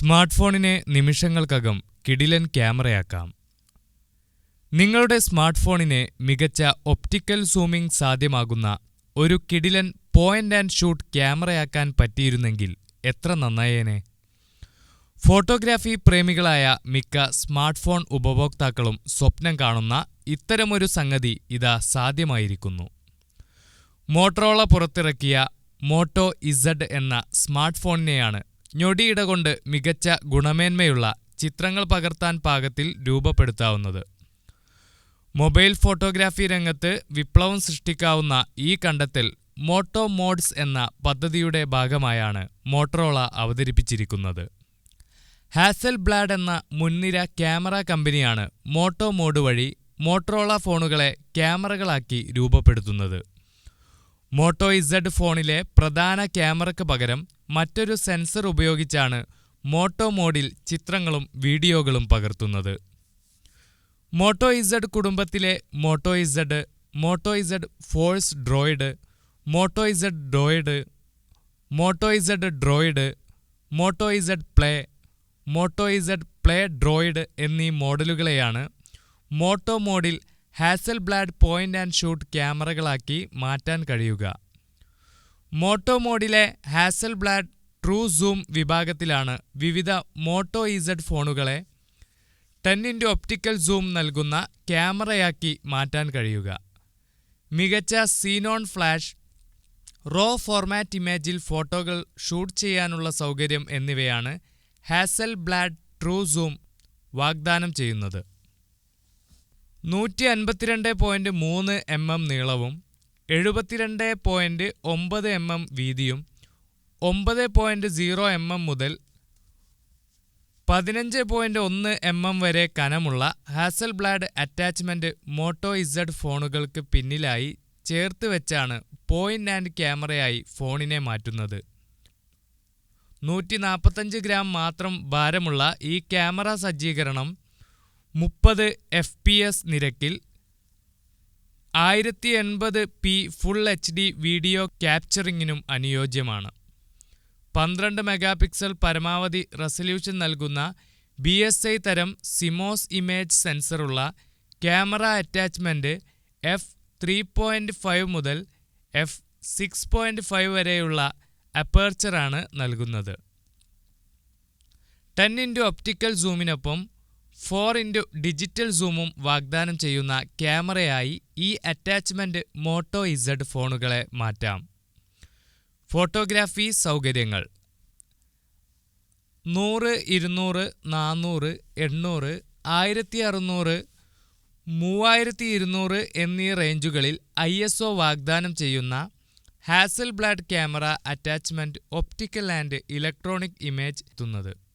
Smart ഫോണിനെ നിമിഷങ്ങൾക്കകം കിടിലൻ ക്യാമറയാക്കാം. നിങ്ങളുടെ സ്മാർട്ട് ഫോണിനെ മികച്ച ഒപ്റ്റിക്കൽ സൂമിംഗ് സാധ്യമാകുന്ന ഒരു കിടിലൻ പോയിന്റ് ആൻഡ് ഷൂട്ട് ക്യാമറയാക്കാൻ പറ്റിയിരുന്നെങ്കിൽ എത്ര നന്നായേനെ. ഫോട്ടോഗ്രാഫി പ്രേമികളായ മിക്ക സ്മാർട്ട് ഫോൺ ഉപഭോക്താക്കളും സ്വപ്നം കാണുന്ന ഇത്തരമൊരു സംഗതി ഇതാ സാധ്യമായിരിക്കുന്നു. മോട്ടറോള പുറത്തിറക്കിയ മോട്ടോ ഇസഡ് എന്ന സ്മാർട്ട് ഫോണിനെയാണ് ഞൊടിയിട കൊണ്ട് മികച്ച ഗുണമേന്മയുള്ള ചിത്രങ്ങൾ പകർത്താൻ പാകത്തിൽ രൂപപ്പെടുത്താവുന്നത്. മൊബൈൽ ഫോട്ടോഗ്രാഫി രംഗത്ത് വിപ്ലവം സൃഷ്ടിക്കാവുന്ന ഈ കണ്ടെത്തൽ മോട്ടോ മോഡ്സ് എന്ന പദ്ധതിയുടെ ഭാഗമായാണ് മോട്ടറോള അവതരിപ്പിച്ചിരിക്കുന്നത്. ഹാസൽ ബ്ലാഡ് എന്ന മുൻനിര ക്യാമറ കമ്പനിയാണ് മോട്ടോ മോഡ് വഴി മോട്ടറോള ഫോണുകളെ ക്യാമറകളാക്കി രൂപപ്പെടുത്തുന്നത്. മോട്ടോ ഇസഡ് ഫോണിലെ പ്രധാന ക്യാമറയ്ക്ക് പകരം മറ്റൊരു സെൻസർ ഉപയോഗിച്ചാണ് മോട്ടോ മോഡിൽ ചിത്രങ്ങളും വീഡിയോകളും പകർത്തുന്നത്. മോട്ടോ ഇസഡ് കുടുംബത്തിലെ Moto Z Moto Z Force Droid Moto Z Droid Moto Z Droid Moto Z Play Moto Z Play Droid എന്നീ മോഡലുകളെയാണ് മോട്ടോ മോഡിൽ Hasselblad point and shoot ക്യാമറകളാക്കി മാറ്റാൻ കഴിയുക. മോട്ടോ മോഡിലെ ഹാസൽ ബ്ലാഡ് ട്രൂ സൂം വിഭാഗത്തിലാണ് വിവിധ മോട്ടോ ഇസഡ് ഫോണുകളെ ടെൻ ഇന്റു ഒപ്റ്റിക്കൽ സൂം നൽകുന്ന ക്യാമറയാക്കി മാറ്റാൻ കഴിയുക. മികച്ച സീനോൺ ഫ്ലാഷ് റോ ഫോർമാറ്റ് ഇമേജിൽ ഫോട്ടോകൾ ഷൂട്ട് ചെയ്യാനുള്ള സൗകര്യം എന്നിവയാണ് ഹാസൽ ബ്ലാഡ് ട്രൂ സൂം വാഗ്ദാനം ചെയ്യുന്നത്. നൂറ്റി അൻപത്തിരണ്ട് പോയിന്റ് മൂന്ന് എം എം നീളവും എഴുപത്തിരണ്ട് പോയിന്റ് ഒമ്പത് എം എം വീതിയും ഒമ്പത് പോയിന്റ് സീറോ എം എം മുതൽ പതിനഞ്ച് പോയിന്റ് ഒന്ന് എം എം വരെ കനമുള്ള Hasselblad attachment Moto Z ഫോണുകൾക്ക് പിന്നിലായി ചേർത്ത് വെച്ചാണ് പോയിന്റ് ആൻഡ് ക്യാമറയായി ഫോണിനെ മാറ്റുന്നത്. നൂറ്റി നാൽപ്പത്തഞ്ച് ഗ്രാം മാത്രം ഭാരമുള്ള ഈ ക്യാമറ സജ്ജീകരണം മുപ്പത് എഫ് പി എസ് നിരക്കിൽ ആയിരത്തി എൺപത് P full H D video ക്യാപ്ചറിങ്ങിനും അനുയോജ്യമാണ്. പന്ത്രണ്ട് മെഗാപിക്സൽ പരമാവധി റെസല്യൂഷൻ നൽകുന്ന ബി എസ് ഐ തരം CMOS image സെൻസറുള്ള camera attachment F three point five മുതൽ എഫ് സിക്സ് പോയിന്റ് ഫൈവ് വരെയുള്ള അപ്പേർച്ചറാണ് നൽകുന്നത്. ടെൻ ഇന്റു ഒപ്റ്റിക്കൽ സൂമിനൊപ്പം ഫോർ ഇന്റു ഡിജിറ്റൽ സൂമും വാഗ്ദാനം ചെയ്യുന്ന ക്യാമറയായി ഈ അറ്റാച്ച്മെന്റ് മോട്ടോ ഇസഡ് ഫോണുകളെ മാറ്റാം. ഫോട്ടോഗ്രാഫി സൗകര്യങ്ങൾ. നൂറ് ഇരുന്നൂറ് നാനൂറ് എണ്ണൂറ് ആയിരത്തി അറുന്നൂറ് മൂവായിരത്തി ഇരുന്നൂറ് എന്നീ റേഞ്ചുകളിൽ ഐ എസ് ഒ വാഗ്ദാനം ചെയ്യുന്ന Hasselblad camera attachment optical and electronic image എത്തുന്നത്.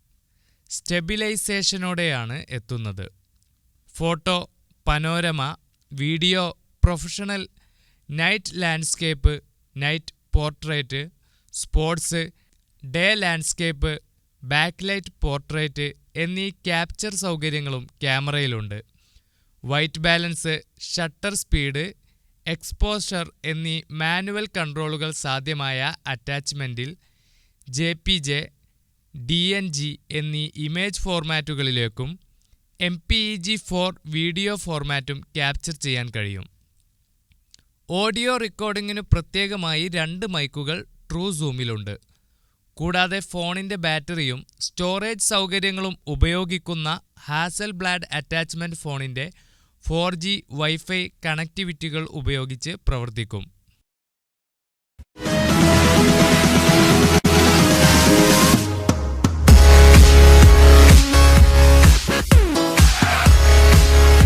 സ്റ്റെബിലൈസേഷനോടെയാണ് എത്തുന്നത്. Photo panorama video professional night landscape night portrait sports day landscape backlight portrait എന്നീ ക്യാപ്ചർ സൗകര്യങ്ങളും ക്യാമറയിലുണ്ട്. White balance shutter speed exposure എന്നീ മാനുവൽ കൺട്രോളുകൾ സാധ്യമായ അറ്റാച്ച്മെന്റിൽ J P J D N G എന്നീ image ഫോർമാറ്റുകളിലേക്കും M P E G four video ഫോർമാറ്റും capture ചെയ്യാൻ കഴിയും. Audio റെക്കോർഡിങ്ങിന് പ്രത്യേകമായി രണ്ട് മൈക്കുകൾ ട്രൂ സൂമിലുണ്ട് കൂടാതെ ഫോണിന്റെ ബാറ്ററിയും സ്റ്റോറേജ് സൗകര്യങ്ങളും ഉപയോഗിക്കുന്ന ഹാസൽ ബ്ലാഡ് അറ്റാച്ച്മെന്റ് ഫോണിന്റെ ഫോർ ജി വൈഫൈ കണക്ടിവിറ്റികൾ ഉപയോഗിച്ച് പ്രവർത്തിക്കും.